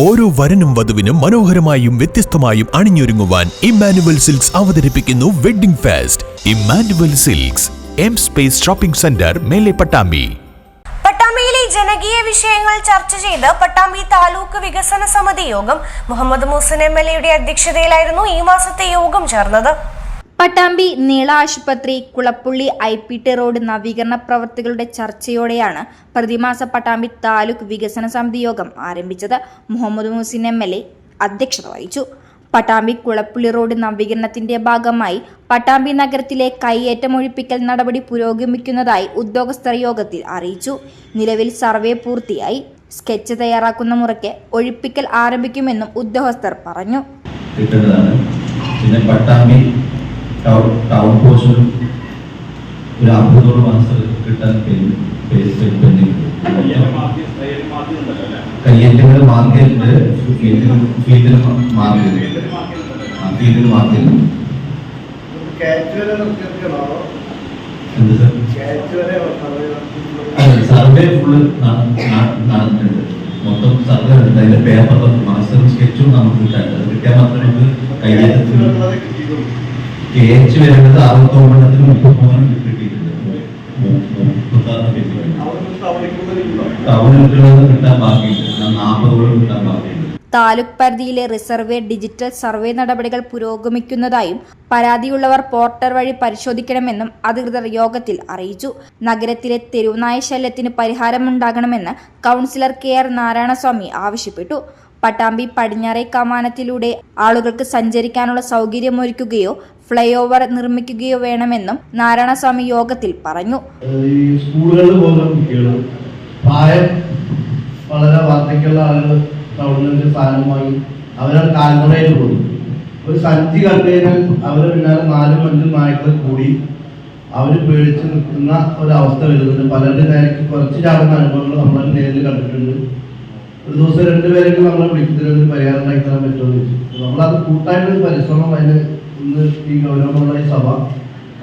ഓരോ വരനും വധുവിനും മനോഹരമായും വ്യത്യസ്തമായും അണിഞ്ഞൊരുങ്ങുവാൻ ഇമ്മാനുവൽ സിൽക്സ് അവതരിപ്പിക്കുന്നു wedding fest. Emmanuel Silks M space shopping centre Mele Pattambi. പട്ടാമ്പിയിലെ ജനകീയ വിഷയങ്ങൾ ചർച്ച ചെയ്ത് പട്ടാമ്പി താലൂക്ക് വികസന സമിതി യോഗം മുഹമ്മദ് മൂസൻ എം എൽ എയുടെ അധ്യക്ഷതയിലായിരുന്നു ഈ മാസത്തെ യോഗം ചേർന്നത്. പട്ടാമ്പി നീള ആശുപത്രി Kulappully I P T road നവീകരണ പ്രവൃത്തികളുടെ ചർച്ചയോടെയാണ് പ്രതിമാസ പട്ടാമ്പി താലൂക്ക് വികസന സമിതി യോഗം ആരംഭിച്ചത്. Muhammad Muhsin M L A അധ്യക്ഷത വഹിച്ചു. പട്ടാമ്പി കുളപ്പുള്ളി റോഡ് നവീകരണത്തിന്റെ ഭാഗമായി പട്ടാമ്പി നഗരത്തിലെ കൈയേറ്റം ഒഴിപ്പിക്കൽ നടപടി പുരോഗമിക്കുന്നതായി ഉദ്യോഗസ്ഥർ യോഗത്തിൽ അറിയിച്ചു. നിലവിൽ സർവേ പൂർത്തിയായി. സ്കെച്ച് തയ്യാറാക്കുന്ന മുറയ്ക്ക് ഒഴിപ്പിക്കൽ ആരംഭിക്കുമെന്നും ഉദ്യോഗസ്ഥർ പറഞ്ഞു. പിന്നെ പട്ടാമ്പി ടൗൺ പോർഷനും ഒരു അമ്പതോളം മാസം കിട്ടാൻ പെൻഡിങ്. കയ്യേറ്റങ്ങൾ മാർക്കറ്റുണ്ട് ഫീൽഡിലും ഫീൽഡിലും മാർക്കറ്റ് ആ വരെ നിർത്തിയാണോ എന്ത് സർ? സർവേ ഫുള്ള് നടന്നിട്ടുണ്ട്. മൊത്തം സർവേ ഉണ്ട് അതിന്റെ പേപ്പറും മാസ്റ്റർ സ്കെച്ചും നമുക്ക് കിട്ടാണ്ട് അത് കിട്ടിയാൽ മാത്രമേ നമുക്ക് കയ്യേറ്റത്തിൽ കെ എച്ച് വരുന്നത്. അറുപത്തൊമ്പതിനത്തിന് താലൂക്ക് പരിധിയിലെ റിസർവേ ഡിജിറ്റൽ സർവേ നടപടികൾ പുരോഗമിക്കുന്നതായും പരാതിയുള്ളവർ പോർട്ടർ വഴി പരിശോധിക്കണമെന്നും അധികൃതർ യോഗത്തിൽ അറിയിച്ചു. നഗരത്തിലെ തെരുവുനായ ശല്യത്തിന് പരിഹാരമുണ്ടാകണമെന്ന് കൗൺസിലർ കെ ആർ നാരായണസ്വാമി ആവശ്യപ്പെട്ടു. പട്ടാമ്പി പടിഞ്ഞാറേ കമാനത്തിലൂടെ ആളുകൾക്ക് സഞ്ചരിക്കാനുള്ള സൗകര്യമൊരുക്കുകയോ ഫ്ലൈ ഓവർ നിർമ്മിക്കുകയോ വേണമെന്നും നാരായണസ്വാമി യോഗത്തിൽ പറഞ്ഞു. സ്കൂളുകളിൽ പോകുന്ന കുട്ടികൾ വളരെ വാർദ്ധക്യമുള്ള ആളുകൾ ടൗണിൽ സാധനം വാങ്ങി അവരാണ് കാൽനടയിൽ പോകും ഒരു സഞ്ചി കണ്ടു കഴിഞ്ഞാൽ അവരെ പിന്നാലെ നാലും അഞ്ചും നായ്ക്കൾ കൂടി അവർ പേടിച്ച് നിൽക്കുന്ന ഒരവസ്ഥ വരുന്നുണ്ട്. പലരുടെ നേരക്ക് കുറച്ച് ചാടുന്ന അനുഭവങ്ങൾ നമ്മൾ നേരിൽ കണ്ടിട്ടുണ്ട്. ഒരു ദിവസം രണ്ടുപേരെങ്കിലും നമ്മളെ വിളിക്കുന്നതിന് ഒരു പരിഹാരം ഉണ്ടാക്കി തരാൻ പറ്റുമെന്ന് ചോദിച്ചു. നമ്മളത് കൂട്ടായിട്ടൊരു പരിശ്രമം അതിന് ഇന്ന് ഈ ഗൗരവമുള്ള ഈ സഭ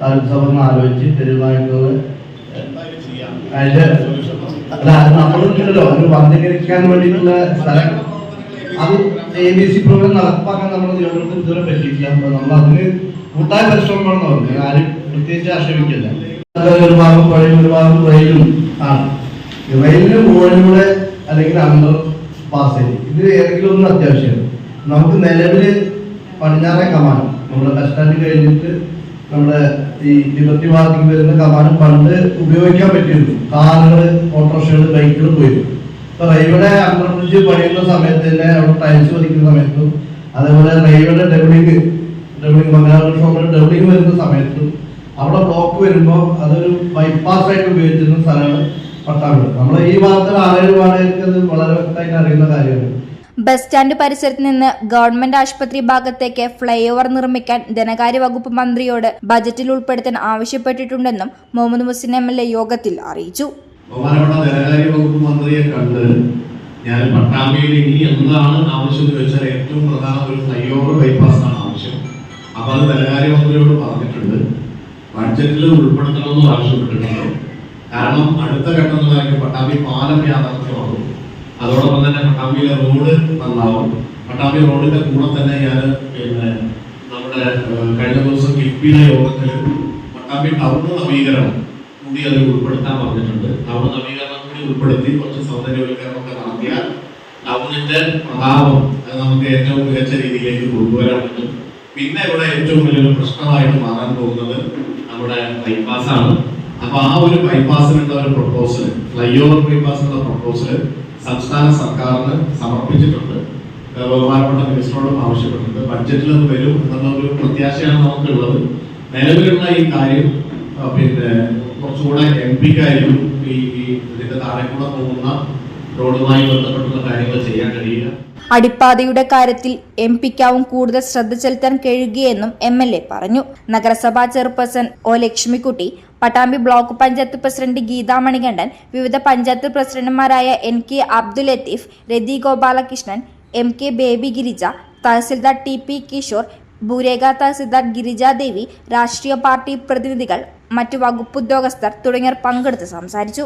താലൂക്ക് സഭ ഒന്ന് ആലോചിച്ച് തെരുവായിട്ടുള്ളത് അതിന്റെ അല്ല നമ്മളുണ്ടല്ലോ അത് വർദ്ധീകരിക്കാൻ വേണ്ടിയിട്ടുള്ള സ്ഥലം. അത് എ ബി സി പ്രോഗ്രാം നടപ്പാക്കാൻ നമ്മുടെ നിയമത്തിൽ ഇതുവരെ പറ്റിയിട്ടില്ല. അപ്പൊ നമ്മൾ അതിന് കൂട്ടായ പരിശ്രമം വേണമെന്ന് പറഞ്ഞു. ആരും പ്രത്യേകിച്ച് ആക്ഷേപിക്കില്ല. ഒരു ഭാഗം പഴയ ഒരു ഭാഗം റെയിലും ആണ്. റെയിലിന് മുകളിലൂടെ അല്ലെങ്കിൽ അണ്ടർ പാസ് ഇത് ഏതെങ്കിലും ഒന്നും അത്യാവശ്യമാണ്. നമുക്ക് നിലവിൽ പടിഞ്ഞാറേ കമാനം നമ്മുടെ ബസ് സ്റ്റാൻഡ് കഴിഞ്ഞിട്ട് നമ്മുടെ ഈ ലിബർട്ടി ഭാഗത്തേക്ക് വരുന്ന കമാനം പണ്ട് ഉപയോഗിക്കാൻ പറ്റിയിരുന്നു. കാറുകൾ ഓട്ടോറിക്ഷകൾ ബൈക്കുകൾ പോയിരുന്നു. ഇപ്പൊ റെയിൽവേ അണ്ടർ പണിയുന്ന സമയത്ത് തന്നെ അവിടെ ടൈൽസ് പതിക്കുന്ന സമയത്തും അതേപോലെ റെയിൽവേയുടെ ഡബിളിങ് ഡബിളിങ് മംഗലാപുരം ഡബിളിങ് വരുന്ന സമയത്തും അവിടെ ബ്ലോക്ക് വരുമ്പോൾ അതൊരു ബൈപ്പാസ് ആയിട്ട് ഉപയോഗിച്ചിരുന്ന സ്ഥലമാണ് പട്ടാമ്പി നമ്മൾ ഈ ഭാഗത്തെ ആറേഴ് വാടകയ്ക്ക് വളരെ വ്യക്തമായിട്ട് അറിയുന്ന കാര്യമാണ്. ബസ് സ്റ്റാൻഡ് പരിസരത്ത് നിന്ന് ഗവൺമെന്റ് ആശുപത്രി ഭാഗത്തേക്ക് ഫ്ലൈ ഓവർ നിർമ്മിക്കാൻ ധനകാര്യ വകുപ്പ് മന്ത്രിയോട് ബജറ്റിൽ ഉൾപ്പെടുത്താൻ ആവശ്യപ്പെട്ടിട്ടുണ്ടെന്നും മുഹമ്മദ് മുസ്ലിം എം എൽ എ യോഗത്തിൽ അറിയിച്ചു. ബഹുമാനപ്പെട്ട ധനകാര്യ വകുപ്പ് മന്ത്രിയെ കണ്ട് ഞാൻ പട്ടാമ്പിയിൽ ഇനി എന്താണ് ആവശ്യം എന്ന് വെച്ചാൽ ഏറ്റവും പ്രധാന ഒരു ഫ്ലൈ ഓവർ ബൈപ്പാസ് ആണ് ആവശ്യം. അപ്പോൾ അത് ധനകാര്യ മന്ത്രിയോട് പറഞ്ഞിട്ടുണ്ട്. ബഡ്ജറ്റിൽ ഉൾപ്പെടുത്തണമെന്ന് ആവശ്യപ്പെട്ടിട്ടുണ്ട്. കാരണം അടുത്ത ഘട്ടം എന്ന് പറയുമ്പോൾ പട്ടാമ്പി പാലം യാഥാർത്ഥ്യമാകും. അതോടൊപ്പം തന്നെ പട്ടാമ്പിയിലെ റോഡ് നന്നാവും. പട്ടാമ്പി റോഡിന്റെ കൂടെ തന്നെ ഞാൻ പിന്നെ നമ്മുടെ കഴിഞ്ഞ ദിവസം കിഫ്ബിയുടെ യോഗത്തിൽ പട്ടാമ്പി ടൗൺ നവീകരണം കൂടി അതിൽ ഉൾപ്പെടുത്താൻ പറഞ്ഞിട്ടുണ്ട്. ടൗൺ നവീകരണം കൂടി ഉൾപ്പെടുത്തി കുറച്ച് സൗന്ദര്യവൽക്കരണം ഒക്കെ നടത്തിയാൽ ടൗണിന്റെ പ്രതാപം നമുക്ക് ഏറ്റവും മികച്ച രീതിയിലേക്ക് കൊണ്ടുവരാൻ പറ്റും പിന്നെ ഇവിടെ ഏറ്റവും വലിയൊരു പ്രശ്നമായിട്ട് മാറാൻ പോകുന്നത് നമ്മുടെ ബൈപ്പാസ് ആണ്. അപ്പൊ ആ ഒരു ബൈപ്പാസിനുള്ള ഒരു പ്രപ്പോസൽ ഫ്ലൈ ഓവർ ബൈപ്പാസിനുള്ള പ്രൊപ്പോസൽ സംസ്ഥാന സർക്കാരിന് സമർപ്പിച്ചിട്ടുണ്ട്. ബഹുമാനപ്പെട്ട മിനിസ്റ്ററോടും ആവശ്യപ്പെട്ടിട്ടുണ്ട്. ബഡ്ജറ്റിൽ അത് വരും എന്നുള്ള ഒരു പ്രത്യാശയാണ് നമുക്കുള്ളത്. നിലവിലുള്ള ഈ കാര്യം പിന്നെ കുറച്ചുകൂടെ എം പിക്കായിരിക്കും ഈ ഇതിന്റെ താഴെ കൂടെ പോകുന്ന റോഡുമായി ബന്ധപ്പെട്ടുള്ള കാര്യങ്ങൾ ചെയ്യാൻ കഴിയുക. അടിപ്പാതയുടെ കാര്യത്തിൽ എം പിക്കാവും കൂടുതൽ ശ്രദ്ധ ചെലുത്താൻ കഴിയുകയെന്നും എം എൽ എ പറഞ്ഞു. നഗരസഭാ chairperson O Lakshmikutty Pattambi block panchayat president Geetha Manikandan വിവിധ പഞ്ചായത്ത് പ്രസിഡന്റുമാരായ N K Abdul Latheef Rathi Gopalakrishnan M K Baby Girija tahsildar T P Kishore ഭൂരേഖ tahsildar Girijadevi രാഷ്ട്രീയ പാർട്ടി പ്രതിനിധികൾ മറ്റു വകുപ്പുദ്യോഗസ്ഥർ തുടങ്ങിയവർ പങ്കെടുത്ത് സംസാരിച്ചു.